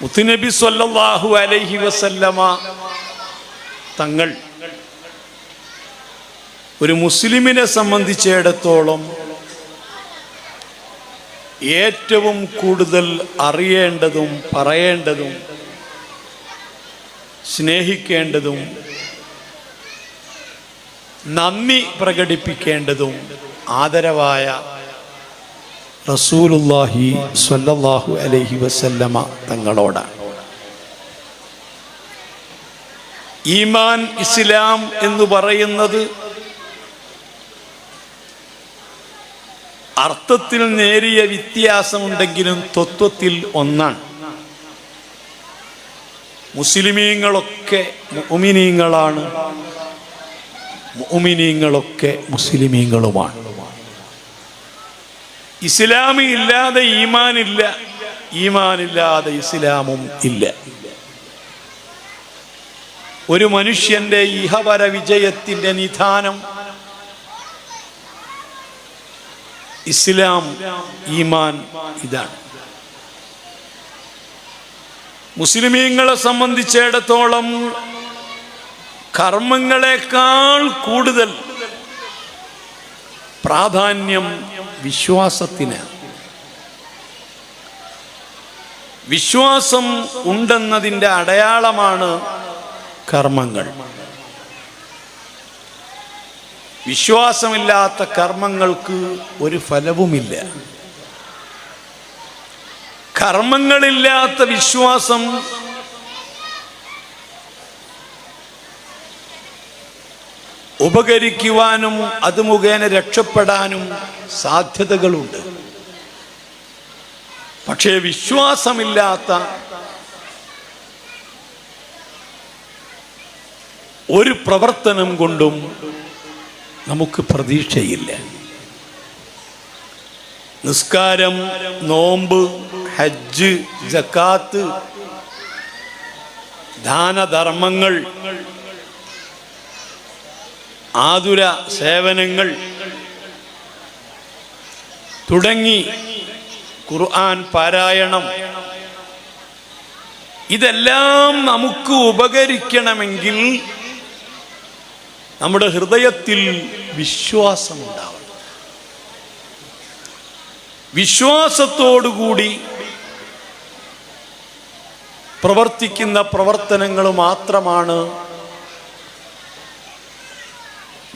മുത്തുനബി സല്ലല്ലാഹു അലൈഹി വസല്ലമ തങ്ങൾ ഒരു മുസ്ലിമിനെ സംബന്ധിച്ചിടത്തോളം ഏറ്റവും കൂടുതൽ അറിയേണ്ടതും പറയേണ്ടതും സ്നേഹിക്കേണ്ടതും നന്ദി പ്രകടിപ്പിക്കേണ്ടതും ആദരവായ റസൂലുല്ലാഹി സ്വല്ലല്ലാഹു അലൈഹി വസല്ലമ തങ്ങളോടാണ് ഈമാൻ ഇസ്ലാം എന്ന് പറയുന്നത് അർത്ഥത്തിൽ നേരിയ വ്യത്യാസമുണ്ടെങ്കിലും തത്വത്തിൽ ഒന്നാണ്. മുസ്ലിമീങ്ങളൊക്കെ മുഅ്മിനീങ്ങളാണ് മുഅ്മിനീങ്ങളൊക്കെ മുസ്ലിമീങ്ങളുമാണ്. ഇസ്ലാമി ഇല്ലാതെ ഈമാനില്ല. ഈമാനില്ലാതെ ഇസ്ലാമും ഇല്ല. ഒരു മനുഷ്യന്റെ ഇഹപര വിജയത്തിന്റെ നിധാനം ഇസ്ലാം ഈമാൻ ഇതാണ്. മുസ്ലിമീങ്ങളെ സംബന്ധിച്ചിടത്തോളം കർമ്മങ്ങളെക്കാൾ കൂടുതൽ പ്രാധാന്യം വിശ്വാസത്തിന്. വിശ്വാസം ഉണ്ടെന്നതിന്റെ അടയാളമാണ് കർമ്മങ്ങൾ. വിശ്വാസമില്ലാത്ത കർമ്മങ്ങൾക്ക് ഒരു ഫലവുമില്ല. കർമ്മങ്ങളില്ലാത്ത വിശ്വാസം ഉപകരിക്കുവാനും അത് മുഖേന രക്ഷപ്പെടാനും സാധ്യതകളുണ്ട്. പക്ഷേ വിശ്വാസമില്ലാത്ത ഒരു പ്രവർത്തനം കൊണ്ടും നമുക്ക് പ്രതീക്ഷയില്ല. നിസ്കാരം നോമ്പ് ഹജ്ജ് ജക്കാത്ത് ദാനധർമ്മങ്ങൾ ആതുര സേവനങ്ങൾ തുടങ്ങി ഖുർആൻ പാരായണം. ഇതെല്ലാം നമുക്ക് ഉപകരിക്കണമെങ്കിൽ നമ്മുടെ ഹൃദയത്തിൽ വിശ്വാസമുണ്ടാവണം. വിശ്വാസത്തോടുകൂടി പ്രവർത്തിക്കുന്ന പ്രവർത്തനങ്ങൾ മാത്രമാണ്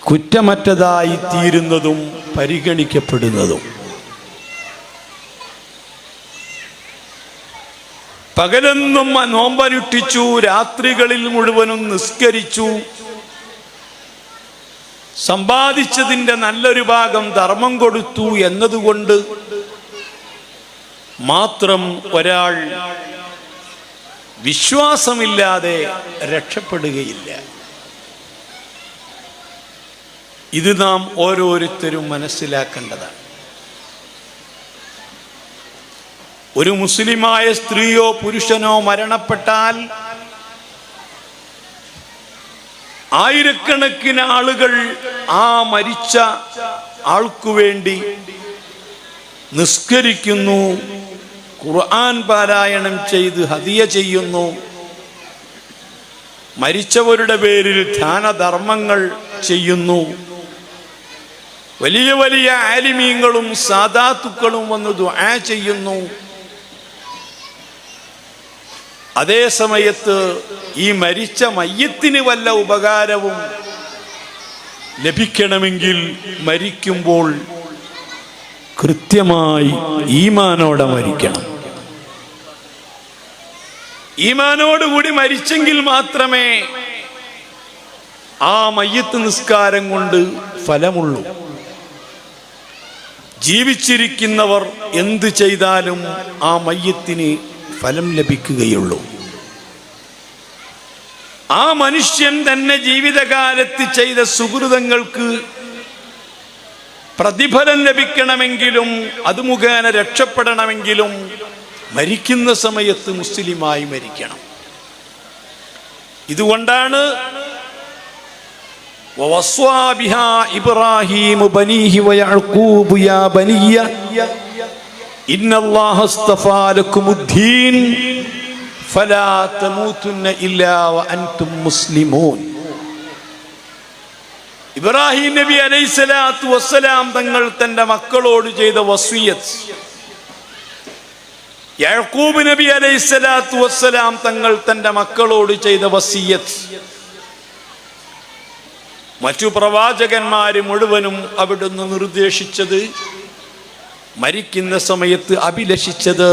കുറ്റമറ്റതായി തീരുന്നതും പരിഗണിക്കപ്പെടുന്നതും. പകലെന്നും നോമ്പനുഷ്ഠിച്ചു രാത്രികളിൽ മുഴുവനും നിസ്കരിച്ചു. സമ്പാദിച്ചതിന്റെ നല്ലൊരു ഭാഗം ധർമ്മം കൊടുത്തു എന്നതുകൊണ്ട് മാത്രം ഒരാൾ വിശ്വാസമില്ലാതെ രക്ഷപ്പെടുകയില്ല. ഇത് നാം ഓരോരുത്തരും മനസ്സിലാക്കേണ്ടതാണ്. ഒരു മുസ്ലിമായ സ്ത്രീയോ പുരുഷനോ മരണപ്പെട്ടാൽ ആയിരക്കണക്കിന് ആളുകൾ ആ മരിച്ച ആൾക്കു വേണ്ടി നിസ്കരിക്കുന്നു ഖുർആൻ പാരായണം ചെയ്ത് ഹതിയ ചെയ്യുന്നു. മരിച്ചവരുടെ പേരിൽ ധ്യാനധർമ്മങ്ങൾ ചെയ്യുന്നു. വലിയ വലിയ ആലിമീങ്ങളും സാദാത്തുക്കളും വന്ന് ദുആ ചെയ്യുന്നു. അതേ സമയത്ത് ഈ മരിച്ച മയ്യത്തിന് വല്ല ഉപകാരവും ലഭിക്കണമെങ്കിൽ മരിക്കുമ്പോൾ കൃത്യമായി ഈമാനോടെ മരിക്കണം. ഈമാനോടുകൂടി മരിച്ചെങ്കിൽ മാത്രമേ ആ മയ്യത്ത് നിസ്കാരം കൊണ്ട് ഫലമുള്ളൂ. ജീവിച്ചിരിക്കുന്നവർ എന്ത് ചെയ്താലും ആ മയ്യത്തിന് ഫലം ലഭിക്കുകയുള്ളൂ. ആ മനുഷ്യൻ തന്നെ ജീവിതകാലത്ത് ചെയ്ത സുഹൃതങ്ങൾക്ക് പ്രതിഫലം ലഭിക്കണമെങ്കിലും അത് മുഖേന രക്ഷപ്പെടണമെങ്കിലും മരിക്കുന്ന സമയത്ത് മുസ്ലിമായി മരിക്കണം. ഇതുകൊണ്ടാണ് ഇബ്രാഹിം ബനീഹി യാ ഫലാ ഇല്ലാ മുസ്ലിമൂൻ. ഇബ്രാഹിം നബി അലൈഹിസ്സലാത്തു വസ്സലാം തങ്ങൾ തന്റെ മക്കളോട് ചെയ്ത വസിയത്ത്. യാക്കൂബ് നബി അലൈഹിസ്സലാത്തു വസ്സലാം തങ്ങൾ തന്റെ മക്കളോട് ചെയ്ത വസിയത്ത്. മറ്റു പ്രവാചകന്മാര് മുഴുവനും അവിടുന്ന് നിർദ്ദേശിച്ചത് മരിക്കുന്ന സമയത്ത് അഭിലഷിച്ചത്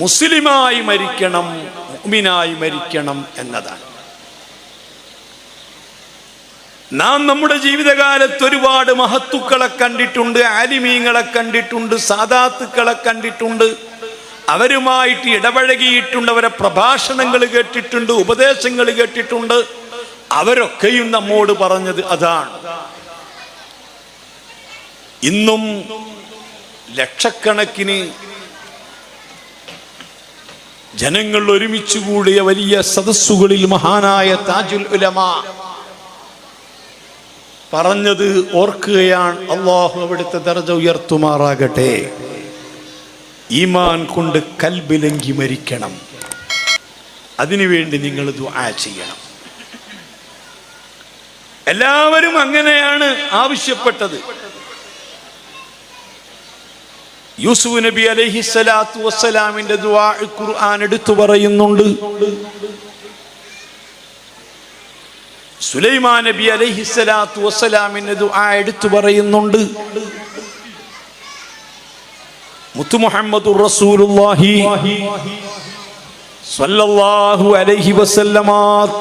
മുസ്ലിമായി മരിക്കണം മുഅ്മിനായി മരിക്കണം എന്നതാണ്. നാം നമ്മുടെ ജീവിതകാലത്ത് ഒരുപാട് മഹത്തുക്കളെ കണ്ടിട്ടുണ്ട് ആലിമീങ്ങളെ കണ്ടിട്ടുണ്ട് സാദാത്തുക്കളെ കണ്ടിട്ടുണ്ട്. അവരുമായിട്ട് ഇടപഴകിയിട്ടുണ്ട് അവരെ പ്രഭാഷണങ്ങൾ കേട്ടിട്ടുണ്ട് ഉപദേശങ്ങൾ കേട്ടിട്ടുണ്ട്. അവരൊക്കെയും നമ്മോട് പറഞ്ഞത് അതാണ്. ഇന്നും ലക്ഷക്കണക്കിന് ജനങ്ങൾ ഒരുമിച്ച് കൂടിയ വലിയ സദസ്സുകളിൽ മഹാനായ താജുൽ ഉലമ പറഞ്ഞത് ഓർക്കുകയാണ് അള്ളാഹു അവിടുത്തെ ദർജ ഉയർത്തുമാറാകട്ടെ. ഈമാൻ കൊണ്ട് കൽബിലങ്കി മരിക്കണം. അതിനുവേണ്ടി നിങ്ങൾ ദുആ ചെയ്യണം. എല്ലാവരും അങ്ങനെയാണ് ആവശ്യപ്പെട്ടത്. യൂസുഫ് നബി അലൈഹി സ്വലാത്തു വസ്സലാമിന്റെ ദുആ ഖുർആൻ എടുത്തു പറയുന്നുണ്ട്. സുലൈമാ നബി അലൈഹി സ്വലാത്തു വസ്സലാമിന്റെ ദുആ എടുത്തു പറയുന്നുണ്ട്. മുത്തു മുഹമ്മദ് റസൂലുള്ളാഹി. സ്വല്ലല്ലാഹു അലൈഹി വസല്ലമ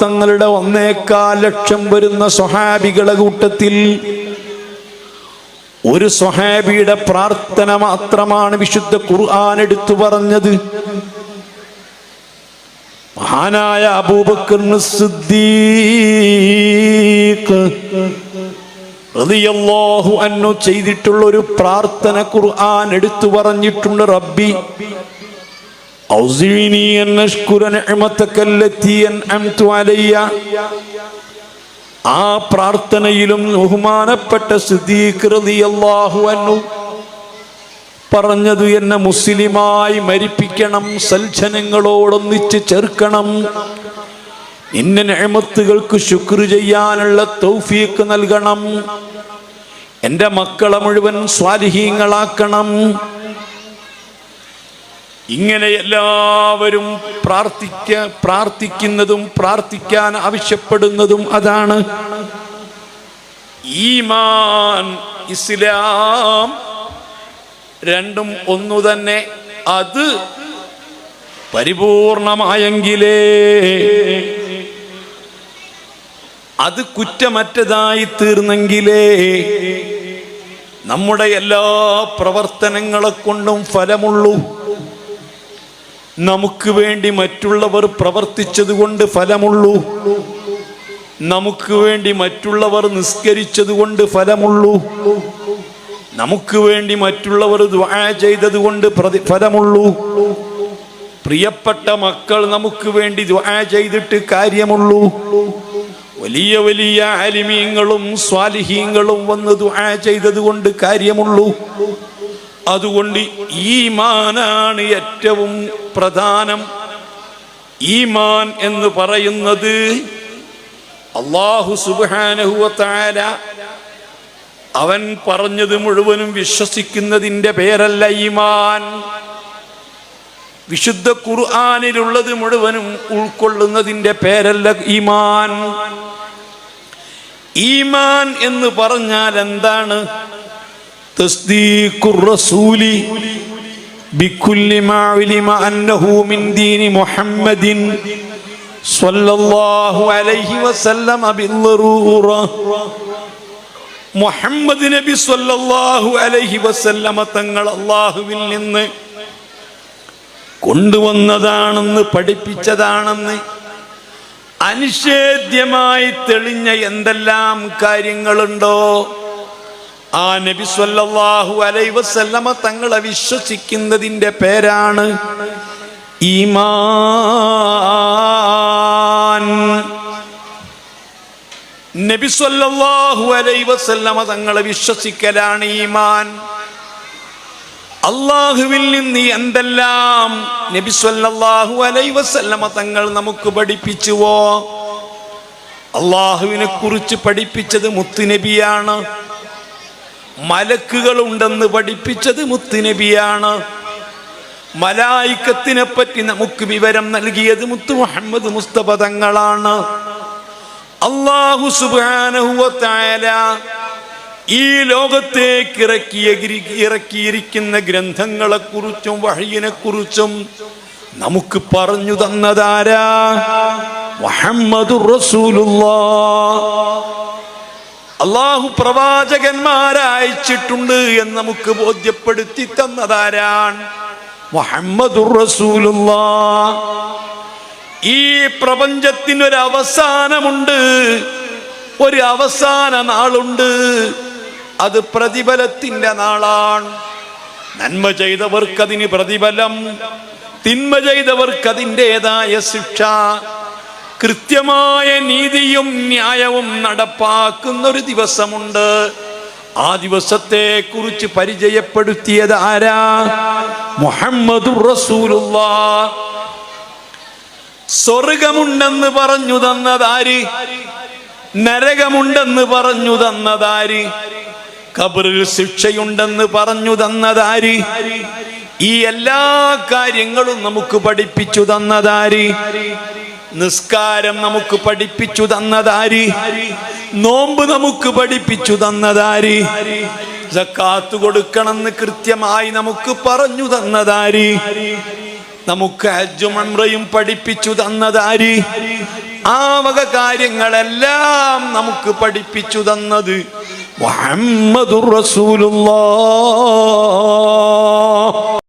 തങ്ങളുടെ ഒന്നേക്കാൽ ലക്ഷം വരുന്ന സ്വഹാബികളെ കൂട്ടത്തിൽ ഒരു സ്വഹാബിയുടെ പ്രാർത്ഥന മാത്രമാണ് വിശുദ്ധ ഖുർആൻ എടുത്തു പറഞ്ഞത്. മഹാനായ അബൂബക്കർ സിദ്ദീഖ് റളിയല്ലാഹു അൻഹു ചെയ്തിട്ടുള്ള ഒരു പ്രാർത്ഥന ഖുർആൻ എടുത്തു പറഞ്ഞിട്ടുണ്ട് റബ്ബി. ഔസിനി أن أشكر نعمتك التي أنعمت അലയ്യ. ആ പ്രാർത്ഥനയിലും ബഹുമാനപ്പെട്ട സിദ്ദീഖ് റളിയല്ലാഹു അൻഹു പറഞ്ഞത് എന്നെ മുസ്ലിമായി മരിപ്പിക്കണം സൽജനങ്ങളോടൊന്നിച്ച് ചേർക്കണം. നിന്നെ നിഅമത്തുകൾക്ക് ശുക്ർ ചെയ്യാനുള്ള തൗഫീക്ക് നൽകണം. എന്റെ മക്കളെ മുഴുവൻ സ്വാലിഹീങ്ങളാക്കണം. ഇങ്ങനെ എല്ലാവരും പ്രാർത്ഥിക്ക പ്രാർത്ഥിക്കുന്നതും പ്രാർത്ഥിക്കാൻ ആവശ്യപ്പെടുന്നതും അതാണ് ഈമാൻ ഇസ്ലാം രണ്ടും ഒന്നു തന്നെ. അത് പരിപൂർണമായെങ്കിലേ അത് കുറ്റമറ്റതായി തീർന്നെങ്കിലേ നമ്മുടെ എല്ലാ പ്രവർത്തനങ്ങളെ കൊണ്ടും ഫലമുള്ളൂ. നമുക്ക് വേണ്ടി മറ്റുള്ളവർ പ്രവർത്തിച്ചത് കൊണ്ട് ഫലമുള്ളൂ. നമുക്ക് വേണ്ടി മറ്റുള്ളവർ നിസ്കരിച്ചത് കൊണ്ട് ഫലമുള്ളൂ. നമുക്ക് വേണ്ടി മറ്റുള്ളവർ ചെയ്തത് കൊണ്ട് പ്രതി ഫലമുള്ളൂ. പ്രിയപ്പെട്ട മക്കൾ നമുക്ക് വേണ്ടി ചെയ്തിട്ട് കാര്യമുള്ളൂ. വലിയ വലിയ അലിമീങ്ങളും സ്വാലിഹീങ്ങളും വന്ന് ദുആ ചെയ്തതുകൊണ്ട് കാര്യമുള്ളൂ. അതുകൊണ്ട് ഈമാനാണ് ഏറ്റവും പ്രധാനം. ഈമാൻ എന്ന് പറയുന്നത് അള്ളാഹു സുബാനഹുവത്താര അവൻ പറഞ്ഞത് മുഴുവനും വിശ്വസിക്കുന്നതിന്റെ പേരല്ല ഈമാൻ. വിശുദ്ധ ഖുർആാനിലുള്ളത് മുഴുവനും ഉൾക്കൊള്ളുന്നതിന്റെ പേരല്ല ഈമാൻ. ഈമാൻ എന്ന് പറഞ്ഞാൽ എന്താണ് تصديق الرسول بكل ما علم أنه من دين محمد صلى الله عليه وسلم بالضرورة മുഹമ്മദ് നബി സല്ലല്ലാഹു അലൈഹി വസല്ലമ തങ്ങൾ അള്ളാഹുവിൽ നിന്ന് കൊണ്ടുവന്നതാണെന്ന് പഠിപ്പിച്ചതാണെന്ന് അനിഷേധ്യമായി തെളിഞ്ഞ എന്തെല്ലാം കാര്യങ്ങളുണ്ടോ ആ നബി സല്ലല്ലാഹു അലൈഹി വസല്ലമ തങ്ങളെ വിശ്വസിക്കുന്നതിന്റെ പേരാണ് ഈമാൻ. നബി സല്ലല്ലാഹു അലൈഹി വസല്ലമ തങ്ങളെ വിശ്വസിക്കലാണ് ഈമാൻ. അള്ളാഹുവിൽ നിന്ന് എന്തെല്ലാം നബി സല്ലല്ലാഹു അലൈഹി വസല്ലമ തങ്ങൾ നമുക്ക് പഠിപ്പിച്ചുവോ? അള്ളാഹുവിനെ കുറിച്ച് പഠിപ്പിച്ചത് മുത്തുനബിയാണ്. മലക്കുകളുണ്ടെന്ന് പഠിപ്പിച്ചത് മുത്തുനബിയാണ്. മലായിക്കത്തിനെ പറ്റി നമുക്ക് വിവരം നൽകിയത് മുത്തു മുഹമ്മദ് മുസ്തഫ തങ്ങളാണ്. അള്ളാഹു തആല ഈ ലോകത്തേക്ക് ഇറക്കിയ ഇറക്കിയിരിക്കുന്ന ഗ്രന്ഥങ്ങളെ കുറിച്ചും വഴിയിനെ കുറിച്ചും നമുക്ക് പറഞ്ഞു തന്നതാരാ? മുഹമ്മദ് റസൂലുള്ളാഹ് അള്ളാഹു പ്രവാചകന്മാരയച്ചിട്ടുണ്ട് എന്ന് നമുക്ക് ബോധ്യപ്പെടുത്തി തന്നതാരാണ്? മുഹമ്മദുർ റസൂലുള്ള. ഈ പ്രപഞ്ചത്തിനൊരു അവസാനമുണ്ട് ഒരു അവസാന നാളുണ്ട്. അത് പ്രതിഫലത്തിന്റെ നാളാണ്. നന്മ ചെയ്തവർക്കതിന് പ്രതിഫലം. തിന്മ ചെയ്തവർക്കതിന്റെതായ ശിക്ഷ. കൃത്യമായ നീതിയും ന്യായവും നടപ്പാക്കുന്ന ഒരു ദിവസമുണ്ട്. ആ ദിവസത്തെ കുറിച്ച് പരിചയപ്പെടുത്തിയത് ആരാ? മുഹമ്മദ് സ്വർഗമുണ്ടെന്ന് പറഞ്ഞു തന്നതാര്? നരകമുണ്ടെന്ന് പറഞ്ഞു തന്നതാര്? കബറിൽ ശിക്ഷയുണ്ടെന്ന് പറഞ്ഞു തന്നതാര്? ഈ എല്ലാ കാര്യങ്ങളും നമുക്ക് പഠിപ്പിച്ചു തന്നതാര്? നിസ്കാരം നമുക്ക് പഠിപ്പിച്ചു തന്നതാരി. നോമ്പ് നമുക്ക് പഠിപ്പിച്ചു തന്നതാരി. സക്കാത്ത് കൊടുക്കണമെന്ന് കൃത്യമായി നമുക്ക് പറഞ്ഞു തന്നതാരി. നമുക്ക് ഹജ്ജും പഠിപ്പിച്ചു തന്നതാരി. ആ വക കാര്യങ്ങളെല്ലാം നമുക്ക് പഠിപ്പിച്ചു തന്നത് മുഹമ്മദുർ റസൂലുള്ളാഹ്